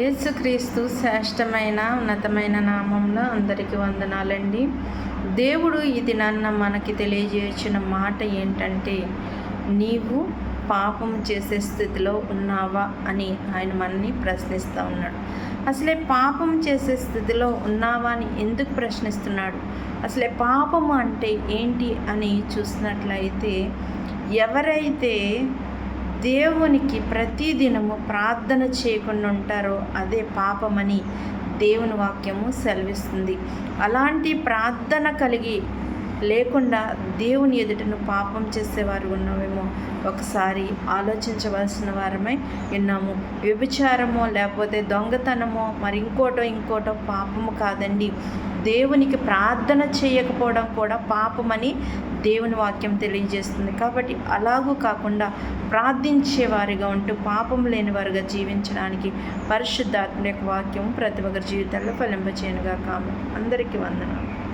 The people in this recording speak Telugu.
యేసుక్రీస్తు శ్రేష్టమైన ఉన్నతమైన నామంలో అందరికీ వందనాలండి. దేవుడు ఇది నన్న మనకి తెలియజేసిన మాట ఏంటంటే నీవు పాపం చేసే స్థితిలో ఉన్నావా అని ఆయన మనని ప్రశ్నిస్తూ ఉన్నాడు. అసలే పాపం చేసే స్థితిలో ఉన్నావా అని ఎందుకు ప్రశ్నిస్తున్నాడు? అసలే పాపము అంటే ఏంటి అని చూసినట్లయితే ఎవరైతే దేవునికి ప్రతిదినము ప్రార్థన చేయకుండా ఉంటారో అదే పాపమని దేవుని వాక్యము సెలవిస్తుంది. అలాంటి ప్రార్థన కలిగి లేకుండా దేవుని ఎదుటను పాపం చేసేవారు ఉన్నామేమో ఒకసారి ఆలోచించవలసిన వారమై విన్నాము వ్యభిచారమో లేకపోతే దొంగతనమో మరి ఇంకోటో ఇంకోటో పాపము కాదండి. దేవునికి ప్రార్థన చేయకపోవడం కూడా పాపమని దేవుని వాక్యం తెలియజేస్తుంది. కాబట్టి అలాగూ కాకుండా ప్రార్థించేవారిగా ఉంటూ పాపం లేని వారిగా జీవించడానికి పరిశుద్ధాత్మ యొక్క వాక్యం ప్రతి ఒక్కరి జీవితాల్లో ఫలింపచేయనుగా కాము అందరికీ వందనాలు.